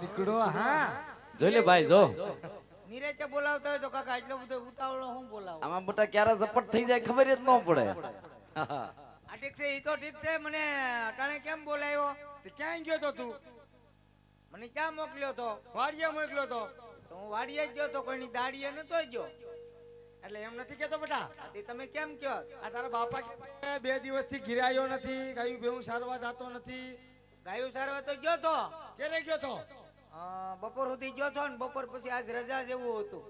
દીકડો હા. જોઈ લે ભાઈ જો. નિરેતે બોલાવતા હોય તો કાકા એટલો બધો ઉતાવળો હું બોલાવું? આમાં મોટા ક્યારે ઝપટ થઈ જાય ખબર જ ન પડે. આ ઠીક છે ઈ તો ઠીક છે મને અટાણે કેમ બોલાયો? તે ક્યાં ગયો તો તું? મને ક્યાં મોકલ્યો તો? વાડીએ મોકલ્યો તો? તો હું વાડીએ જ ગયો તો કોઈની દાડીએ નતો ગયો. એટલે એમ નથી કેતો બેટા. તે તમે કેમ કયો? આ તારા બાપા કે બે દિવસથી ઘિરાયો નથી ગાયું ભેવું સારવા જાતો નથી. ગાયું સારવા તો ગયો તો. ક્યારે ગયો તો? બપોર સુધી ગયો તો ને બપોર પછી આજ રજા જેવું હતું.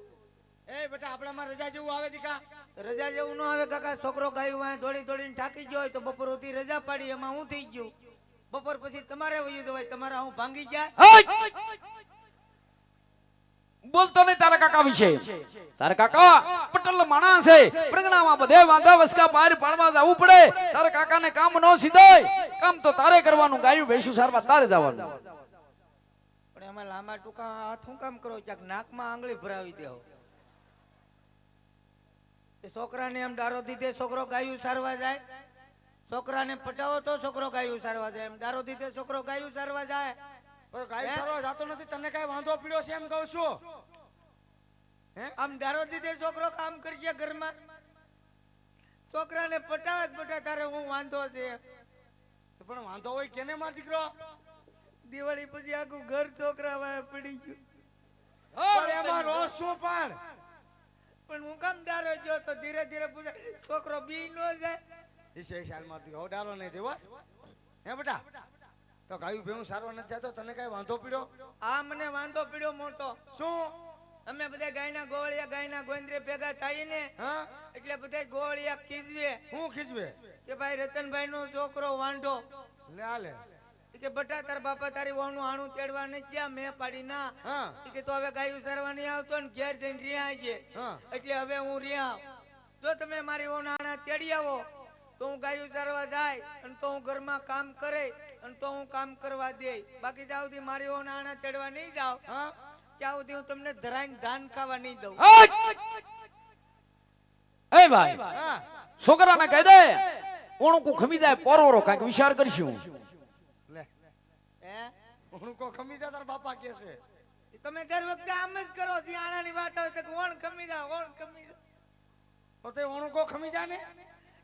એ બેટા આપણામાં રજા જેવું આવે દીકા. રજા જેવું ન આવે કાકા છોકરો ગાયું વાંહે દોડી દોડીને થાકી ગયો હોય તો બપોર સુધી રજા પાડી એમાં હું થઈ ગયું? બપોર પછી તમારે વયું જવાય તમારા હું ભાંગી જાય બોલતો નહીં તારા કાકા વિશે. તારા કાકા? પટલ માણસ છે. પ્રગણામાં બધે વાંધા વસકા બહાર પાડવા જવું પડે. તારા કાકાને કામ ન સીધાય. કામ તો તારે કરવાનું ગાયું ભેંસું સારવા તારે જવાનું. એમાં લાંબા ટૂંકા હાથ કામ કરો? ક્યાંક નાકમાં આંગળી ભરાવી દેવો એ છોકરાને એમ ડારો દીધે છોકરો ગાયું સારવા જાય. છોકરાને પટાવો તો છોકરો ગાયું સારવા જાય. એમ ડારો દીધે છોકરો ગાયું સારવા જાય. ગાયું સારવા જાતો નથી. તને કઈ વાંધો પડ્યો છે એમ કહું છું. હે? આમ ડારો દીધે છોકરો કામ કરશે ઘરમાં. છોકરાને પટાવે જ પટાવે તારે હું વાંધો છે. પણ વાંધો હોય કેને માર દીકરો? દિવાળી પછી આખું ઘર છોકરા વાળા પડી ગયું. પણ એમાં રોષ શું પણ પણ હું કામ ડારો જો તો ધીરે ધીરે પૂછે છોકરો બી નો જાય. ભાઈ શાલ માર દીકરો નહીં દેવાસ હે બેટા? તો ગાયું ભેવું સારવા નથી જાતો તને કઈ વાંધો પડ્યો? આ મને વાંધો પડ્યો મોટો. શું? અમે બધા ગાયના ગોળિયા ગાયના ગોંદરે ભેગા થાય ને હા? એટલે બધા ગોળિયા ખીજવે. હું ખીચવે કે ભાઈ રતનભાઈ નો છોકરો વાંઢો. લે. કે બટા તાર બાપા તારી વાણું આણું તેડવા ને ગયા મેં પાડી ના. કે તો હવે ગાયું સરવાની આવતો ને ઘેર જઈને રિયા છે. એટલે હવે હું રિયા જો તમે મારી વહુના આણા તેડી આવો તો હું ગાયું સારવા જાય અને તો હું ઘરમાં કામ કરે અને તો હું કામ કરવા દે. બાકી જ્યાં સુધી મારી વહુના આણા તેડવા નહીં જાવ હા. ત્યાં સુધી હું તમને ધરાઈને ધાન ખાવા નહીં દઉં. એ ભાઈ હા. છોકરાને કહી દે ઓણકું ખમી જાય પરોરો કાંઈક વિચાર કરશું લે હે હું કો ખમી જા તારા બાપા કે છે ઈ તમે દર વખતે આમ જ કરો જે ની વાત આવે તો ઓણ ખમી જા ઓણ ખમી જા પોતે તે કો ખમી જા ને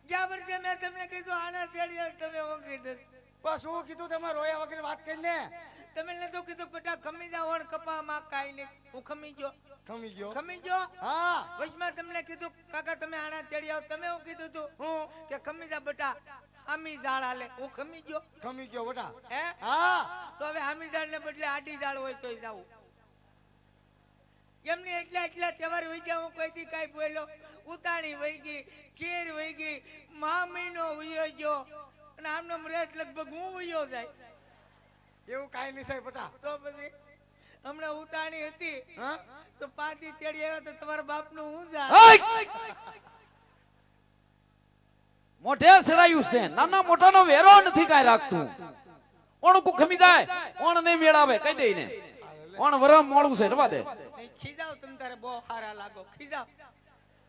ગયા વર્ષે મેં તમને કીધું આના તેડી તમે હું કીધું બસ હું કીધું તમે રોયા વગર વાત કરીને. તમે તો કીધું બેટા ખમી જા ઓણ કપા માં કાઈ ને હું ખમી ગયો. ખમી ગયો? ખમી ગયો? હા. વચમાં તમને કીધું કાકા તમે આના તેડી આવ. તમે હું કીધું તું? હું? કે ખમી જા બેટા આમી ઝાડ આલે. હું ખમી ગયો. ખમી ગયો બેટા? હે? હા. તો હવે આમી ઝાડ ને બદલે આડી ઝાડ હોય તોય જાવું એમની એટલા એટલા તહેવાર વહી ગયા હું કોઈ દી કાંઈ બોલ્યો? ઉતાણી વહી ગઈ કેર વહી ગઈ મા મહિનો વયો ગયો. અને આમનો મરેજ લગભગ હું વયો જાય? એવું કાઈ નહીં થાય બટા. તો પછી હમણાં ઉતાણી હતી. તો પાતી તેડી આવ્યો તો તમારા બાપનું હું જાય? મોઢે સડાયું છે. નાના મોટાનો વેરો નથી કાંઈ રાખતું. ઓણકું ખમી જાય ઓણ નહીં મેળાવે કહી દઈને ઓણ વરમ મોડું છે રવા દે. ખીજાવ તમ તારે બહુ હારા લાગો ખીજાવ.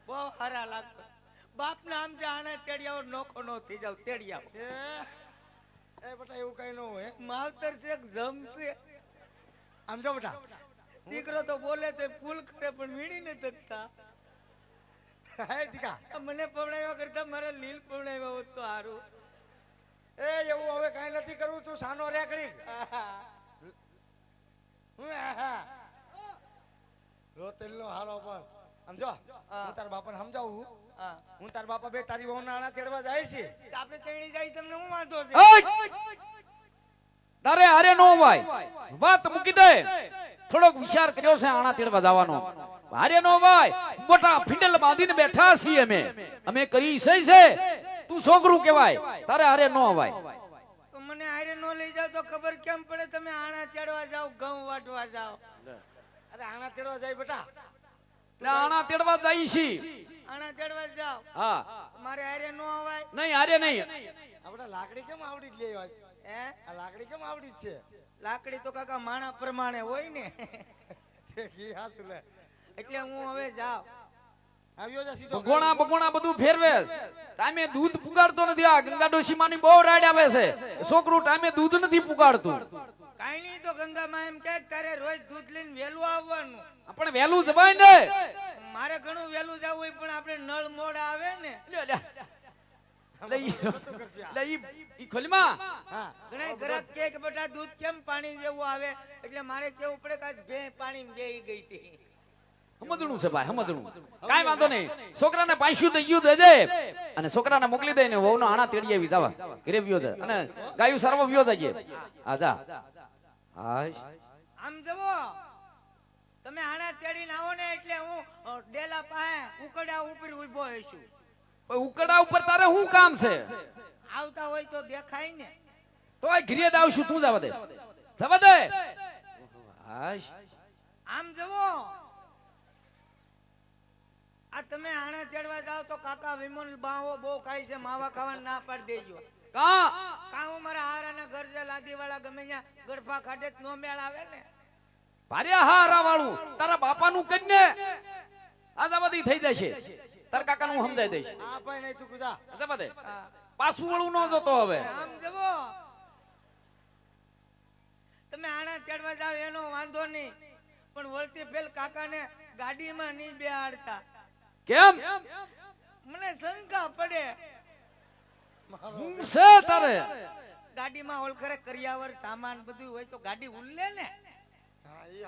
બહુ હારા લાગો. બાપ ના આમ આવો નોખો નો થઈ જાવ તેડી એ એ બેટા એવું કઈ ન હોય માવતર છે એક જમ છે? આમ જો બેટા. દીકરો તો બોલે તે ફૂલ કરે પણ વીણી ને તકતા હે દીકા મને પવડાવ્યા કરતા મારે લીલ પવડાવ્યા હોત તો હારું. એ એવું હવે કઈ નથી કરવું તું સાનો રેકડી. રોતેલનો હારો પણ. સમજો? હું. તારા બાપાને સમજાવું હું. તારા બાપા બે તારી વહુ નાણા તેડવા જાય છે. આપણે તેડી જાય તમને હું વાંધો છે? તારે હારે નો ભાઈ વાત મૂકી દે. થોડોક વિચાર કર્યો છે આણા તેડવા જવાનો. હારે નો ભાઈ મોટા ફિંડલ બાંધીને બેઠા છીએ અમે. અમે કરી છે. તું છોકરું કહેવાય. તારે હારે નો ભાઈ નો લઈ જાવ તો ખબર કેમ પડે? તમે આણા તેડવા જાવ ઘઉં વાટવા જાવ અરે આણા તેડવા જાય બેટા. એટલે આણા તેડવા જાય છે. આણા તેડવા જાવ હા. મારે હારે નો અવાય. નહીં હારે નહીં. આપણે લાકડી કેમ આવડી જ લેવા હે? આ લાકડી કેમ આવડી જ છે? લાકડી તો કાકા માણા પ્રમાણે હોય ને. એટલે હું હવે જાવ આવ્યો ભગોણા ભગોણા બધું ફેરવે. ટાઈમે દૂધ પુગાડતો નથી. આ ગંગા ડોશી માની બહુ રાડ આવે છે. છોકરું ટાઈમે દૂધ નથી પુગાડતું. કાંઈ નહીં તો ગંગામાં એમ કે તારે રોજ દૂધ લઈને વેલું આવવાનું. પણ વેલું જવાય ને. મારે ઘણું વહેલું જવું હોય પણ આપણે નળ મોડ આવે ને. પાણી જેવું આવે? એટલે મારે કેવું પડે કે ભે પાણી બે ગઈ હતી. સમજણું છે ભાઈ સમજણું કાંઈ વાંધો નહીં. છોકરાને પાંચું દઈયું દે દે. અને છોકરાને મોકલી દે ને વહુનો આણા તેડી આવી જવા. ઘરે વ્યો છે અને ગાયું સર્વ વ્યો જજે. હા જા. હાશ. આમ જવો તમે આણા તેડીને આવો ને એટલે હું ડેલા પાસે ઉકડા ઉપર ઊભો ઓય ઉકરડા ઉપર તારે શું કામ છે? આવતા હોય તો દેખાય ને. તો આ ઘરે જ આવશું તું જવા દે. જવા દે. હાશ. આમ જવો આ તમે આણા ચડવા જાવ તો કાકા વિમલ બાવો બહુ ખાય છે માવા ખાવાનું ના પાડી દેજો. કા? કાં હું મારા હારાના ઘર જે લાદીવાળા ગમે ત્યાં ગરફા ખાડે નો મેળ આવે ને? ભારે હારા વાળું. તારા બાપાનું કન્ને ને? આ થઈ જશે. તાર કાકાનું સમજાઈ દઈશ. આ પણ નહીં તું કીધા જવા દે પાછું વળું ન જતો હવે. આમ જવો તમે આણા ચડવા જાવ એનો વાંધો નહીં. પણ વળતી ફેલ કાકાને ગાડીમાં નહીં બેહાડતા. કેમ? મને શંકા પડે. હું છે તારે? ગાડીમાં ઓલ કરે કરિયાવર સામાન બધું હોય તો ગાડી ઉલ્લે ને.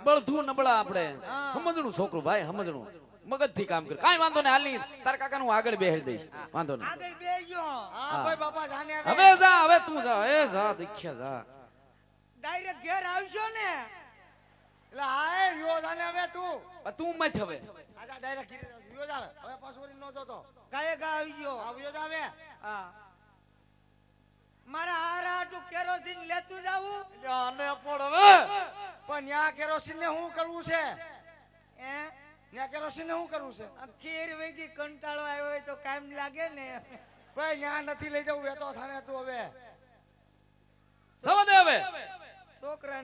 બળધું નબળા આપણે. સમજણું છોકરું ભાઈ સમજણું. મગજથી કામ કરે. કઈ વાંધો નહીં હાલી તાર કાકા હું આગળ બેહી દઈશ. વાંધો નહીં. આગળ બેજો હા ભાઈ બાપા જાને હવે જા હવે તું જા. એ જા દીક્ષા જા. ડાયરેક્ટ ઘેર આવશો ને. એટલે હા યો જાને હવે તું તું મત કરવું છે? એ ન્યા વેગી કંટાળો આવ્યો હોય તો કામ લાગે ને. ભાઈ ન્યા નથી લઈ જવું. વેતો થાને તું હવે. છોકરા